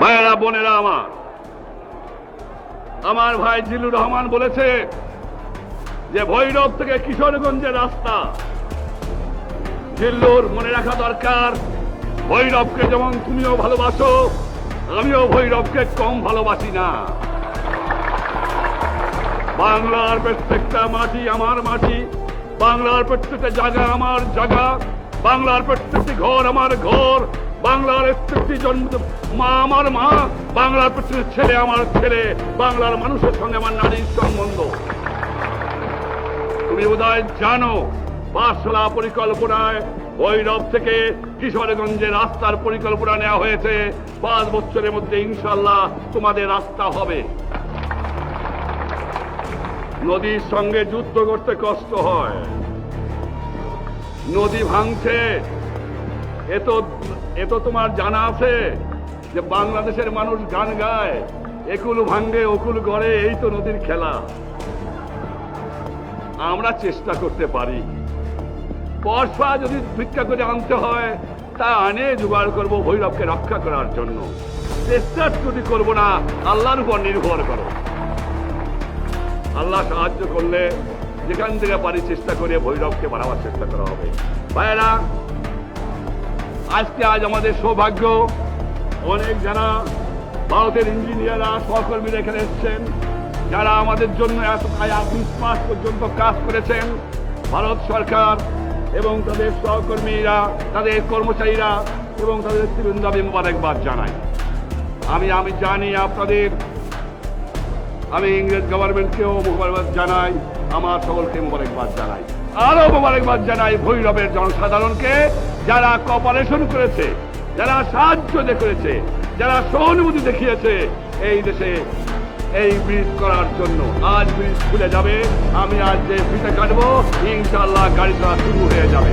ভাইয়েরা বোনেরা আমার। আমার ভাই জিলুর রহমান বলেছে যে ভৈরব থেকে কিশোরগঞ্জের রাস্তা। জিল্লুর মনে রাখা দরকার, ভৈরবকে যেমন তুমিও ভালোবাসো, আমিও ভৈরবকে কম ভালোবাসি না। বাংলার প্রত্যেকটা মাটি আমার মাটি, বাংলার প্রত্যেকটা জায়গা আমার জায়গা, বাংলার প্রত্যেকটি ঘর আমার ঘর বাংলার প্রত্যেকটি জন্ম মা আমার মা, বাংলার প্রত্যেকটি ছেলে আমার ছেলে, বাংলার মানুষের সঙ্গে আমার নারীর সম্বন্ধ। তুমি বোধহয় জানো পাঁচশোলা পরিকল্পনায় ভৈরব থেকে কিশোরগঞ্জে রাস্তার পরিকল্পনা নেওয়া হয়েছে। পাঁচ বছরের মধ্যে ইনশাল্লাহ তোমাদের রাস্তা হবে। নদীর সঙ্গে যুদ্ধ করতে কষ্ট হয়। নদী ভাঙছে। এ তো এ তো তোমার জানা আছে যে বাংলাদেশের মানুষ গান গায় একুল ভাঙ্গে ওকুল গড়ে, এই তো নদীর খেলা। আমরা চেষ্টা করতে পারি। বর্ষা যদি ভিক্ষা করে আনতে হয়, তা আনে জোগাড় করব ভৈরবকে রক্ষা করার জন্য। চেষ্টা যদি করব না, আল্লাহর উপর নির্ভর করো। আল্লাহ সাহায্য করলে যেখান থেকে পারি চেষ্টা করে ভৈরবকে বাড়াবার চেষ্টা করা হবে। ভাইয়েরা আজকে আজ আমাদের সৌভাগ্য, অনেক যারা ভারতের ইঞ্জিনিয়াররা সহকর্মীরা এখানে এসছেন, যারা আমাদের জন্য এত বিশ মাস পর্যন্ত কাজ করেছেন, ভারত সরকার এবং তাদের সহকর্মীরা, তাদের কর্মচারীরা এবং তাদের ত্রিবৃন্দ আমি মোবারকবাদ জানাই। আমি আমি জানি আপনাদের, আমি ইংরেজ গভর্নমেন্টকেও মোবারকবাদ জানাই, আমার সকলকে মোবারকবাদ জানাই। আরও মোবারকবাদ জানাই ভৈরবের জনসাধারণকে, যারা কপারেশন করেছে, যারা সাহায্য দেখেছে যারা সহানুভূতি দেখিয়েছে এই দেশে, এই ব্রিজ করার জন্য। আজ ব্রিজ খুলে যাবে, আমি আজ যে ফিতে কাটবো ইনশাল্লাহ গাড়ি চলা শুরু হয়ে যাবে।